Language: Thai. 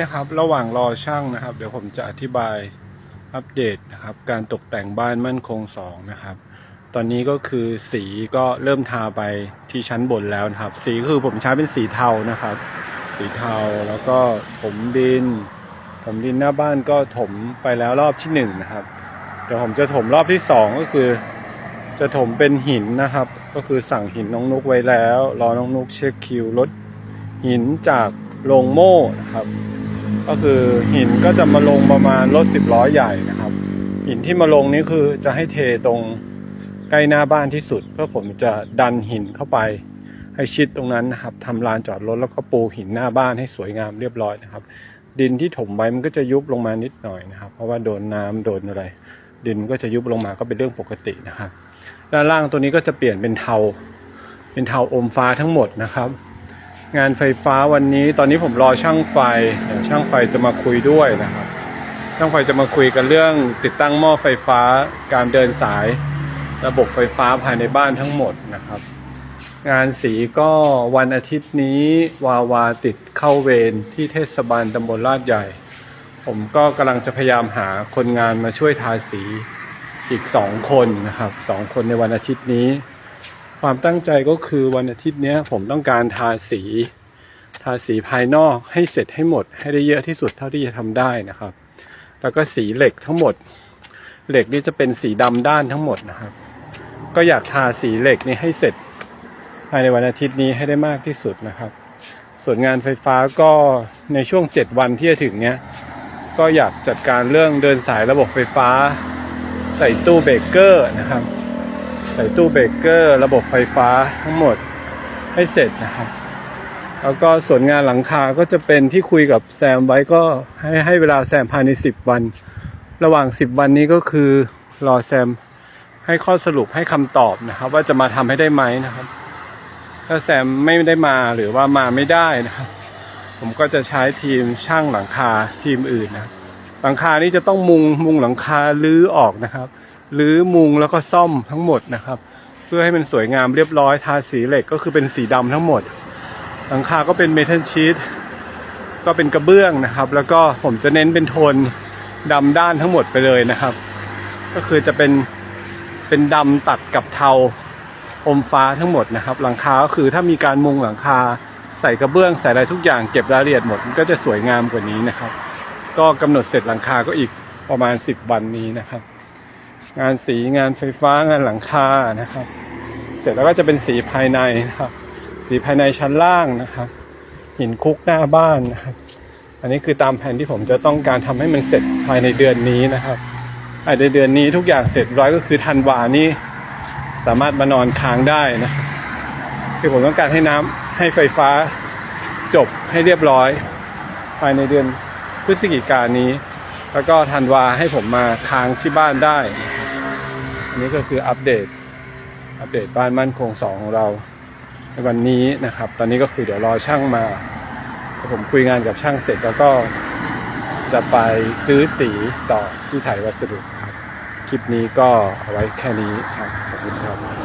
นะครับระหว่างรอช่างนะครับ เดี๋ยวผมจะอธิบายอัปเดตนะครับ การตกแต่งบ้านมั่นคงสองนะครับ ตอนนี้ก็คือสีก็เริ่มทาไปที่ชั้นบนแล้วนะครับ สีคือผมใช้เป็นสีเทานะครับ สีเทาแล้วก็ถมดินถมดินหน้าบ้านก็ถมไปแล้วรอบที่หนึ่งนะครับเดี๋ยวผมจะถมรอบที่สองก็คือ จะถมเป็นหินนะครับ ก็คือสั่งหินน้องนุกไว้แล้ว รอน้องนุกเช็คคิวรถหินจากโรงโม่นะครับ ก็คือหินก็จะมาลงประมาณรถสิบล้อใหญ่นะครับ หินที่มาลงนี่คือจะให้เทตรงใกล้หน้าบ้านที่สุด เพื่อผมจะดันหินเข้าไปให้ชิดตรงนั้นนะครับทำลานจอดรถแล้วก็ปูหินหน้าบ้านให้สวยงามเรียบร้อยนะครับ ดินที่ถมไว้มันก็จะยุบลงมานิดหน่อยนะครับ เพราะว่าโดนน้ำโดนอะไร ดินมันก็จะยุบลงมาก็เป็นเรื่องปกตินะครับ ด้านล่างตัวนี้ก็จะเปลี่ยนเป็นเทา เป็นเทาอมฟ้าทั้งหมดนะครับ งานไฟฟ้าวันนี้ ตอนนี้ผมรอช่างไฟเดี๋ยวช่างไฟจะมาคุยด้วยนะครับ ช่างไฟจะมาคุยกันเรื่องติดตั้งหม้อไฟฟ้า การเดินสาย ระบบไฟฟ้าภายในบ้านทั้งหมดนะครับ งานสีก็วันอาทิตย์นี้วาวาติดเข้าเวรที่เทศบาลตำบลลาดใหญ่ ผมก็กำลังจะพยายามหาคนงานมาช่วยทาสีอีกสองคนนะครับสองคนในวันอาทิตย์นี้ ความตั้งใจก็คือวันอาทิตย์นี้ผมต้องการทาสี ทาสีภายนอกให้เสร็จให้หมด ให้ได้เยอะที่สุดเท่าที่จะทำได้นะครับ แล้วก็สีเหล็กทั้งหมด เหล็กนี่จะเป็นสีดำด้านทั้งหมดนะครับ ก็อยากทาสีเหล็กนี่ให้เสร็จภายในวันอาทิตย์นี้ให้ได้มากที่สุดนะครับ ส่วนงานไฟฟ้าก็ในช่วง 7 วันที่จะถึงเนี้ยก็อยากจัดการเรื่องเดินสายระบบไฟฟ้า ใส่ตู้เบรกเกอร์นะครับ ใส่ตู้เบรกเกอร์ ระบบไฟฟ้าทั้งหมดให้เสร็จนะครับ แล้วก็ส่วนงานหลังคาก็จะเป็นที่คุยกับแซมไว้ก็ให้ให้เวลาแซมภายใน 10 วัน ระหว่าง 10 วันนี้ก็คือรอแซมให้ข้อสรุปให้คำตอบนะครับ ว่าจะมาทำให้ได้ไหมนะครับ ถ้าแซมไม่ได้มาหรือว่ามาไม่ได้นะครับ ผมก็จะใช้ทีมช่างหลังคาทีมอื่นนะหลังคานี่จะต้องมุงมุงหลังคาลื้อออกนะครับ ลื้อมุงแล้วก็ซ่อมทั้งหมดนะครับ เพื่อให้มันสวยงามเรียบร้อยทาสีเหล็กก็คือเป็นสีดำทั้งหมด หลังคาก็เป็นเมทัลชีตก็เป็นกระเบื้องนะครับ แล้วก็ผมจะเน้นเป็นโทนดำด้านทั้งหมดไปเลยนะครับ ก็คือจะเป็นเป็นดำตัดกับเทาอมฟ้าทั้งหมดนะครับ หลังคาก็คือถ้ามีการมุงหลังคาใส่กระเบื้องใส่อะไรทุกอย่างเก็บรายละเอียดหมดก็จะสวยงามกว่านี้นะครับ ก็กำหนดเสร็จหลังคาก็อีกประมาณ 10 วันนี้นะครับ งานสีงานไฟฟ้างานหลังคานะครับ เสร็จแล้วก็จะเป็นสีภายในนะครับ สีภายในชั้นล่างนะครับ หินคุกหน้าบ้านนะครับ อันนี้คือตามแผนที่ผมจะต้องการทำให้มันเสร็จภายในเดือนนี้นะครับภายในเดือนนี้ทุกอย่างเสร็จร้อยก็คือธันวานี้สามารถมานอนค้างได้นะคือผมต้องการให้น้ำให้ไฟฟ้าจบให้เรียบร้อย ภายในเดือนพฤศจิกายนนี้ แล้วก็ธันวาให้ผมมาค้างที่บ้านได้ นี้ก็คืออัปเดต อัปเดตบ้านมั่นคงสองของเรา ในวันนี้นะครับ ตอนนี้ก็คือเดี๋ยวรอช่างมาแล้วผมคุยงานกับช่างเสร็จแล้วก็จะไปซื้อสีต่อที่ไทยวัสดุครับ คลิปนี้ก็เอาไว้แค่นี้ครับ ขอบคุณครับ